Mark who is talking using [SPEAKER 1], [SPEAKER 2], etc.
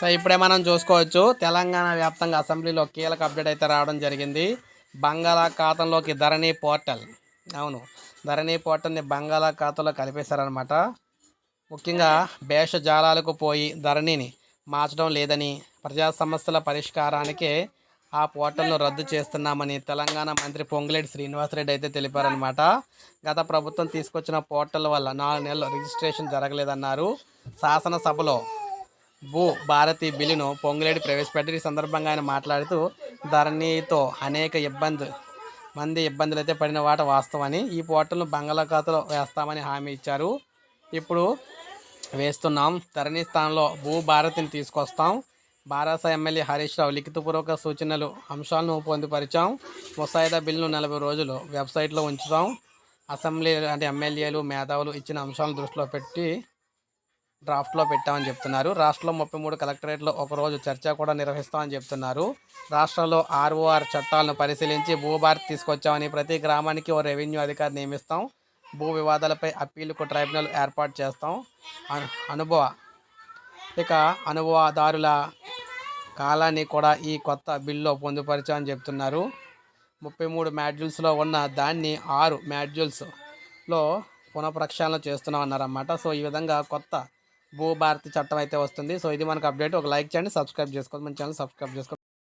[SPEAKER 1] So ఇప్పుడే మనం చూసుకోవచ్చు తెలంగాణ వ్యాప్తంగా అసెంబ్లీలో కీలక అప్డేట్ అయితే రావడం జరిగింది. బంగాళాఖాతంలోకి ధరణి పోర్టల్. అవును ధరణి పోర్టల్ని బంగాళాఖాతంలో కలిపేశారనమాట ముఖ్యంగా భేషజాలాలకు పోయి ధరణిని మార్చడం లేదని ప్రజా సమస్యల పరిష్కారానికే ఆ పోర్టల్ను రద్దు చేస్తున్నామని తెలంగాణ మంత్రి పొంగులేటి శ్రీనివాసరెడ్డి అయితే తెలిపారనమాట గత ప్రభుత్వం తీసుకొచ్చిన పోర్టల్ వల్ల నాలుగు నెలలు రిజిస్ట్రేషన్ జరగలేదన్నారు. శాసనసభలో భూ భారతి బిల్లును పొంగులేడు ప్రవేశపెట్టి ఈ సందర్భంగా ఆయన మాట్లాడుతూ ధరణితో అనేక ఇబ్బంది మంది ఇబ్బందులు అయితే పడిన వాట వాస్తవని ఈ పోర్టల్ను బంగాళాఖాతలో వేస్తామని హామీ ఇచ్చారు. ఇప్పుడు వేస్తున్నాం. ధరణి స్థానంలో భూ భారతిని తీసుకొస్తాం. బారాస ఎమ్మెల్యే హరీష్ రావు లిఖితపూర్వక సూచనలు అంశాలను పొందుపరిచాం. ముసాయిదా బిల్లును నలభై రోజులు వెబ్సైట్లో ఉంచుతాం. అసెంబ్లీ అంటే ఎమ్మెల్యేలు మేధావులు ఇచ్చిన అంశాలను దృష్టిలో పెట్టి డ్రాఫ్ట్లో పెట్టామని చెప్తున్నారు. రాష్ట్రంలో ముప్పై మూడు కలెక్టరేట్లో ఒకరోజు చర్చ కూడా నిర్వహిస్తామని చెప్తున్నారు. రాష్ట్రంలో ఆర్ఓఆర్ చట్టాలను పరిశీలించి భూభారతి తీసుకొచ్చామని ప్రతి గ్రామానికి ఓ రెవెన్యూ అధికారి నియమిస్తాం. భూ వివాదాలపై అప్పీలుకు ట్రైబ్యునల్ ఏర్పాటు చేస్తాం. అను- అనుభవ ఇక అనుభవదారుల కాలాన్ని కూడా ఈ కొత్త బిల్లో పొందుపరిచామని చెప్తున్నారు. ముప్పై మూడు మాడ్యూల్స్లో ఉన్న దాన్ని ఆరు మాడ్యూల్స్లో పునఃప్రక్షాళన చేస్తున్నాం అన్నారన్నమాట సో ఈ విధంగా కొత్త భూభారతి చట్టం అయితే వస్తుంది. సో ఇది మనకు అప్డేట్. ఒక లైక్ చేయండి సబ్స్క్రైబ్ చేసుకోండి. మన ఛానల్ సబ్స్క్రైబ్ చేసుకోండి.